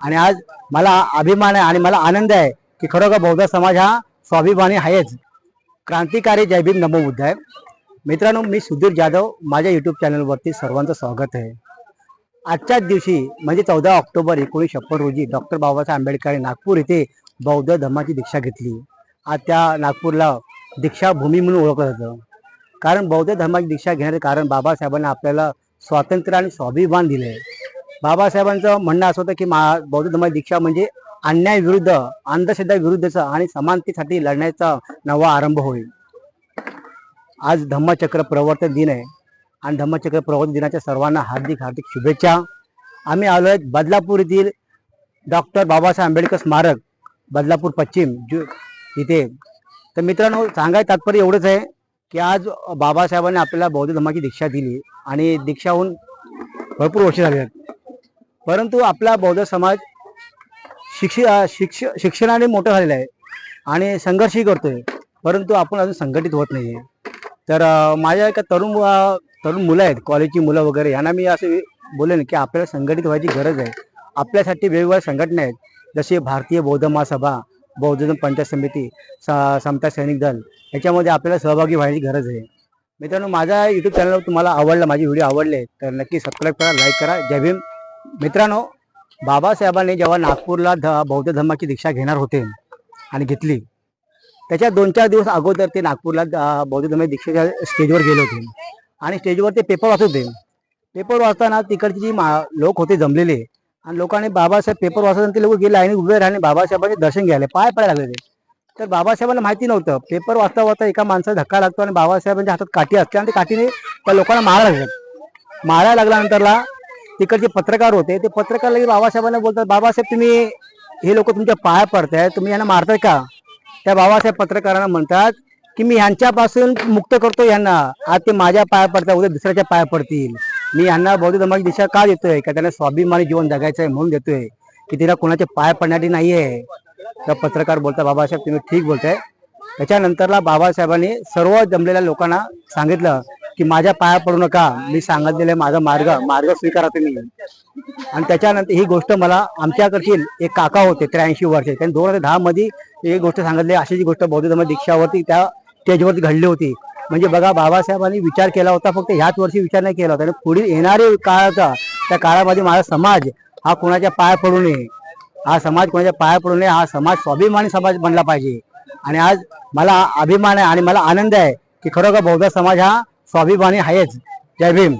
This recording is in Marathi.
आणि आज मला अभिमान आहे आणि मला आनंद आहे की खरोखर बौद्ध समाज हा स्वाभिमानी आहेच. क्रांतिकारी जय भीम नमो बुद्ध आहे मित्रांनो मी सुधीर जाधव. माझ्या यूट्यूब चॅनलवरती सर्वांचं स्वागत आहे. आजच्याच दिवशी म्हणजे चौदा ऑक्टोबर एकोणीसशे छप्पन रोजी डॉक्टर बाबासाहेब आंबेडकर नागपूर येथे बौद्ध धर्माची दीक्षा घेतली. आज त्या नागपूरला दीक्षाभूमी म्हणून ओळखलं जातं. कारण बौद्ध धर्माची दीक्षा घेण्याचं कारण बाबासाहेबांनी आपल्याला स्वातंत्र्य आणि स्वाभिमान दिले बाबासाहेबांचं म्हणणं असं होतं की मा बौद्ध धर्माची दीक्षा म्हणजे अन्याय विरुद्ध अंधश्रद्धा विरुद्धचा आणि समानतेसाठी लढण्याचा नवा आरंभ होईल. आज धम्मचक्र प्रवर्तन दिन आहे आणि धम्मचक्र प्रवर्तन दिनाच्या सर्वांना हार्दिक हार्दिक शुभेच्छा. आम्ही आलो आहेत बदलापूर येथील डॉक्टर बाबासाहेब आंबेडकर स्मारक बदलापूर पश्चिम जो इथे. तर मित्रांनो सांगायचं तात्पर्य एवढंच आहे की आज बाबासाहेबांनी आपल्याला बौद्ध धर्माची दीक्षा दिली आणि दीक्षा होऊन भरपूर वर्ष झाली आहेत. परंतु आपला बौद्ध समाज शिक्षि शिक्ष शिक्षणाने मोठं झालेलं आहे आणि संघर्षही करतोय. परंतु आपण अजून संघटित होत नाही आहे तर माझ्या एका तरुण तरुण मुलं आहेत कॉलेजची मुलं वगैरे यांना मी असं बोलेन की आपल्याला संघटित व्हायची गरज आहे. आपल्यासाठी वेगवेगळ्या संघटना आहेत. जसे भारतीय बौद्ध महासभा बौद्ध पंचायत समिती स- समता सैनिक दल याच्यामध्ये आपल्याला सहभागी व्हायची गरज आहे. मित्रांनो माझ्या यूट्यूब चॅनलवर तुम्हाला आवडला माझे व्हिडिओ आवडले तर नक्की सबस्क्राईब करा लाईक करा. जय भीम. मित्रांनो बाबासाहेबांनी जेव्हा नागपूरला ध बौद्ध धर्माची दीक्षा घेणार होते आणि घेतली त्याच्या दोन चार दिवस अगोदर ते नागपूरला बौद्ध धर्म दीक्षेच्या स्टेजवर गेले होते. आणि स्टेजवर ते पेपर वाचत होते. पेपर वाचताना तिकडची जी मा लोक होते जमलेले आणि लोकांनी बाबासाहेब पेपर वाचताना ते लोक गेले आणि उभे राहिले बाबासाहेबांचे दर्शन घ्यायला पाय पाय लागले. तर बाबासाहेबांना माहिती नव्हतं पेपर वाचता वाचता एका माणसाला धक्का लागतो आणि बाबासाहेबांच्या हातात काठी असते आणि ते काठीने त्या लोकांना मारा लागतात मारायला लागल्यानंतरला तिकडचे पत्रकार होते. ते पत्रकार लगेच बाबासाहेबांना बोलतात बाबासाहेब तुम्ही हे लोक तुमच्या पाया पडताय तुम्ही यांना मारताय का? त्या बाबासाहेब पत्रकारांना म्हणतात की मी ह्यांच्यापासून मुक्त करतो यांना. आज ते माझ्या पाया पडतात उद्या दुसऱ्याच्या पाया पडतील. मी यांना बौद्ध धर्माची दिशा का देतोय? का त्यांना स्वाभिमानी जीवन जगायचं आहे म्हणून देतोय? की तिला कोणाचे पाय नाही नाहीये? तर पत्रकार बोलता बाबासाहेब तुम्ही ठीक बोलताय. त्याच्यानंतरला बाबासाहेबांनी सर्व जमलेल्या लोकांना सांगितलं की माझ्या पाया पडू नका. मी सांगितलेला माझा मार्ग मार्ग स्वीकारा तुम्ही. आणि त्याच्यानंतर ही गोष्ट मला आमच्याकडील एक काका होते त्र्याऐंशी वर्ष. त्यांनी दोन हजार दहा मध्ये एक गोष्ट सांगितली. अशी जी गोष्ट बौद्ध धर्म दीक्षावरती त्या स्टेजवरती घडली होती. म्हणजे बघा बाबासाहेबांनी विचार केला होता फक्त ह्याच वर्षी विचार नाही केला होता. आणि पुढील येणारे काळाचा त्या काळामध्ये माझा समाज हा कोणाच्या पाया पडू नये. हा समाज कोणाच्या पाया पडू नये. हा समाज स्वाभिमानी समाज बनला पाहिजे. आणि आज मला अभिमान आहे आणि मला आनंद आहे की खरोखर बौद्ध समाज हा स्वाभिमानी आहेच. जय भीम.